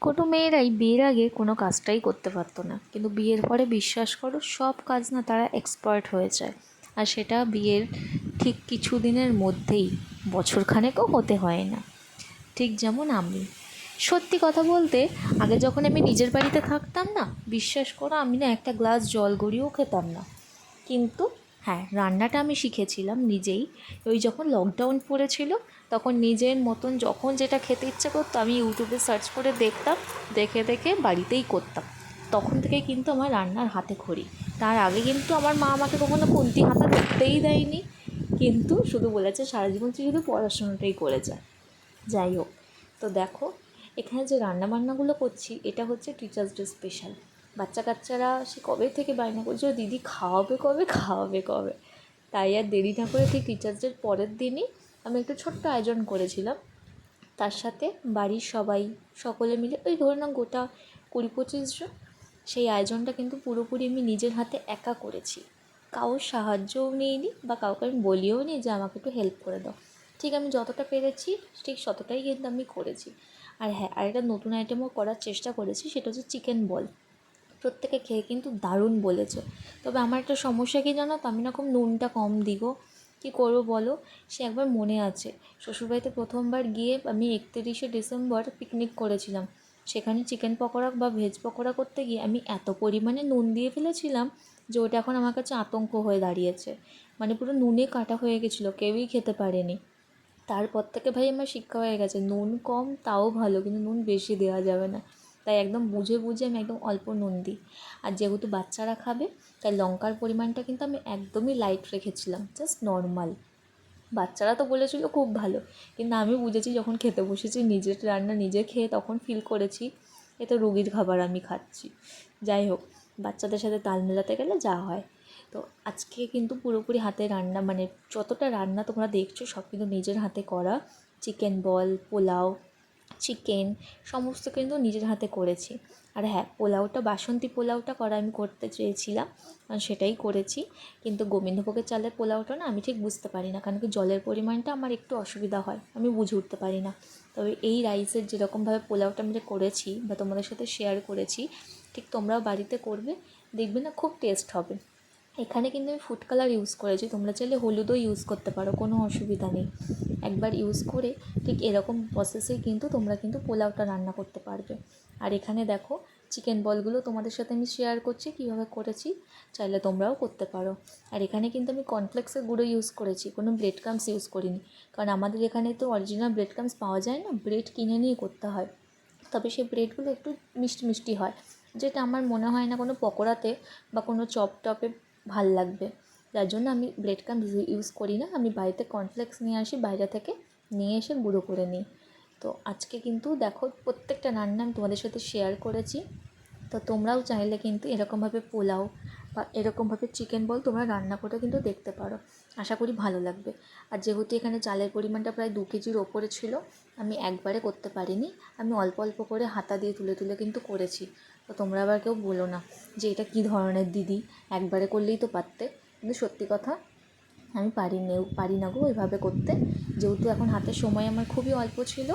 কোনো মেয়েরাই বিয়ের আগে কোনো কাজটাই করতে পারতো না। কিন্তু বিয়ের পরে বিশ্বাস করো, সব কাজ না তারা এক্সপার্ট হয়ে যায়। আর সেটা বিয়ের ঠিক কিছু দিনের মধ্যেই, বছরখানেকও হতে হয় না। ঠিক যেমন আমি। সত্যি কথা বলতে, আগে যখন আমি নিজের বাড়িতে থাকতাম না, বিশ্বাস করো আমি না একটা গ্লাস জল গড়িয়েও খেতাম না। কিন্তু হ্যাঁ রান্নাটা আমি শিখেছিলাম নিজেই। ওই যখন লকডাউন পড়েছিল, তখন নিজের মতন যখন যেটা খেতে ইচ্ছে করতো, আমি ইউটিউবে সার্চ করে দেখতাম, দেখে দেখে বাড়িতেই করতাম। তখন থেকে কিন্তু আমার রান্নার হাতে খড়ি। তার আগে কিন্তু আমার মা আমাকে কখনো খুন্তি হাতে ধরতেই দেয়নি, কিন্তু শুধু বলেছে সারা জীবন শুধু পড়াশোনাটাই করে যায় যাই হোক, তো দেখো, এখানে যে রান্নাবান্নাগুলো করছি, এটা হচ্ছে টিচার্স ডে স্পেশাল বাচ্চা কাচ্চারা সে কবে থেকে বায়না করছিল দিদি খাওয়াবে কবে? খাওয়াবে কবে? তাই আর দেরি না করে ঠিক টিচার্স ডের পরের দিনই আমি একটু ছোট্ট আয়োজন করেছিলাম। তার সাথে বাড়ির সবাই, সকলে মিলে, ওই ধরে নাও গোটা কুড়ি পঁচিশ জন, সেই আয়োজনটা কিন্তু পুরোপুরি আমি নিজের হাতে একা করেছি। কারোর সাহায্যও নিইনি বা কাউকে আমি বলিও নি যে আমাকে একটু হেল্প করে দাও। ঠিক আমি যতটা পেরেছি, ঠিক ততটাই কিন্তু আমি করেছি। আর হ্যাঁ আর একটা নতুন আইটেমও করার চেষ্টা করেছি, সেটা হচ্ছে চিকেন বল প্রত্যেকে খেয়ে কিন্তু দারুণ বলেছে। তবে আমার একটা সমস্যা কি জানো? তো আমি না খুব নুনটা কম দিব। কী করব বলো? সে একবার মনে আছে। শ্বশুরবাড়িতে প্রথমবার গিয়ে আমি একত্রিশে ডিসেম্বর পিকনিক করেছিলাম। সেখানে চিকেন পকোড়া বা ভেজ পকোড়া করতে গিয়ে আমি এত পরিমাণে নুন দিয়ে ফেলেছিলাম যে ওটা এখন আমার কাছে আতঙ্ক হয়ে দাঁড়িয়েছে। মানে পুরো নুনে কাটা হয়ে গেছিল, কেউই খেতে পারেনি। তারপর থেকে ভাই আমার শিক্ষা হয়ে গেছে, নুন কম তাও ভালো, কিন্তু নুন বেশি দেওয়া যাবে না। তাই একদম বুঝে বুঝে আমি একদম অল্প নুন দিই। আর যেহেতু বাচ্চারা খাবে, তাই লঙ্কার পরিমাণটা কিন্তু আমি একদমই লাইট রেখেছিলাম জাস্ট নর্মাল বাচ্চারা তো বলেছিল খুব ভালো, কিন্তু আমি বুঝেছি যখন খেতে বসেছি, নিজের রান্না নিজে খেয়ে তখন ফিল করেছি, এ তো রুগীর খাবার আমি খাচ্ছি। যাই হোক, বাচ্চাদের সাথে তাল মেলাতে গেলে যা হয়। তো আজকে কিন্তু পুরোপুরি হাতে রান্না মানে যতটা রান্না তোমরা দেখছ সব কিন্তু নিজের হাতে করা। চিকেন বল পোলাও চিকেন সমস্ত কিন্তু নিজের হাতে করেছি। আর হ্যাঁ পোলাওটা, বাসন্তী পোলাওটা করা আমি করতে চেয়েছিলাম, আর সেটাই করেছি। কিন্তু গোবিন্দভোগের চালের পোলাওটা না আমি ঠিক বুঝতে পারি না, কারণ কি জলের পরিমাণটা আমার একটু অসুবিধা হয়, আমি বুঝে উঠতে পারি না। তবে এই রাইসের যেরকমভাবে পোলাওটা আমি করেছি বা তোমাদের সাথে শেয়ার করেছি, ঠিক তোমরাও বাড়িতে করবে, দেখবে না খুব টেস্ট হবে। এখানে কিন্তু আমি ফুড কালার ইউজ করেছি। তোমরা চাইলে হলুদও ইউজ করতে পারো, কোনো অসুবিধা নেই। একবার ইউজ করে ঠিক এরকম প্রসেসেই কিন্তু তোমরা কিন্তু পোলাওটা রান্না করতে পারবে। আর এখানে দেখো চিকেন বলগুলো তোমাদের সাথে আমি শেয়ার করছি, কীভাবে করেছি, চাইলে তোমরাও করতে পারো। আর এখানে কিন্তু আমি কর্নফ্লেক্সের গুঁড়ো ইউজ করেছি, কোনো ব্রেড ক্রামস ইউজ করিনি। কারণ আমাদের এখানে তো অরিজিনাল ব্রেড ক্রামস পাওয়া যায় না ব্রেড কিনে নিয়ে করতে হয়। তবে সেই ব্রেডগুলো একটু মিষ্টি মিষ্টি হয়। যেটা আমার মনে হয় না কোনো পকোড়াতে বা কোনো চপ টপে ভালো লাগবে। যার জন্য আমি ব্রেড ক্রাম ইউজ করি না। আমি বাড়িতে কর্নফ্লেক্স নিয়ে আসি, বাইরে থেকে নিয়ে এসে গুঁড়ো করে নিই। তো আজকে কিন্তু দেখো প্রত্যেকটা রান্না আমি তোমাদের সাথে শেয়ার করেছি। তো তোমরাও চাইলে কিন্তু এরকমভাবে পোলাও বা এরকমভাবে চিকেন বল তোমরা রান্না করে কিন্তু দেখতে পারো। আশা করি ভালো লাগবে। আর যেহেতু এখানে চালের পরিমাণটা প্রায় দু কেজির ওপরে ছিল, আমি একবারে করতে পারিনি। আমি অল্প অল্প করে হাতা দিয়ে তুলে তুলে কিন্তু করেছি। তো তোমরা আবার কেউ বলো না যে এটা কী ধরনের দিদি? একবারে করলেই তো পারতে। কিন্তু সত্যি কথা, আমি পারি নেও, পারি না গো ওইভাবে করতে। যেহেতু এখন হাতে সময় আমার খুবই অল্প ছিল,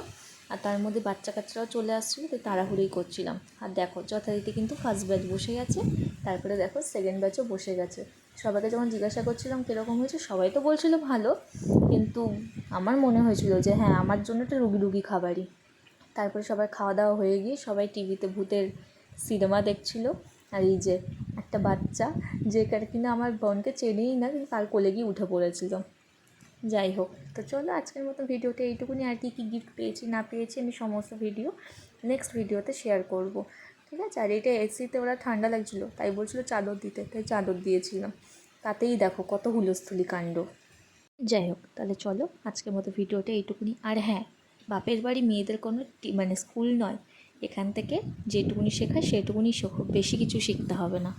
আর তার মধ্যে বাচ্চা কাচ্চারাও চলে আসছিল তো তাড়াহুড়োই করছিলাম। আর দেখো, যথারীতি কিন্তু ফার্স্ট ব্যাচ বসে গেছে, তারপরে দেখো সেকেন্ড ব্যাচও বসে গেছে। সবাইকে যখন জিজ্ঞাসা করছিলাম কীরকম হয়েছে, সবাই তো বলছিল ভালো। কিন্তু আমার মনে হয়েছিল যে হ্যাঁ আমার জন্য একটা রুগী রুগী খাবারই। তারপরে সবাই খাওয়া দাওয়া হয়ে গিয়ে সবাই টিভিতে ভূতের সিনেমা দেখছিল আর এই যে একটা বাচ্চা, যে কিনা আমার বোনকে চেনেই না, কিন্তু তার কোলে গিয়ে উঠে পড়েছিল। যাই হোক, তো চলো আজকের মতো ভিডিওটা এইটুকুনি। আর কি কী গিফট পেয়েছি, না পেয়েছি, আমি সমস্ত ভিডিও নেক্সট ভিডিওতে শেয়ার করব। ঠিক আছে? আর এটা এসিতে ওরা ঠান্ডা লাগছিল, তাই বলছিলো চাদর দিতে, তাই চাদর দিয়েছিলাম তাতেই দেখো কত হুলস্থুলি কাণ্ড। যাই হোক, তাহলে চলো আজকের মতো ভিডিওটা এইটুকুনি। আর হ্যাঁ বাপের বাড়ি মেয়েদের কোনো মানে স্কুল নয়। এখান থেকে যেটুকুনি শেখায় সেটুকুনি শেখো। বেশি কিছু শিখতে হবে না।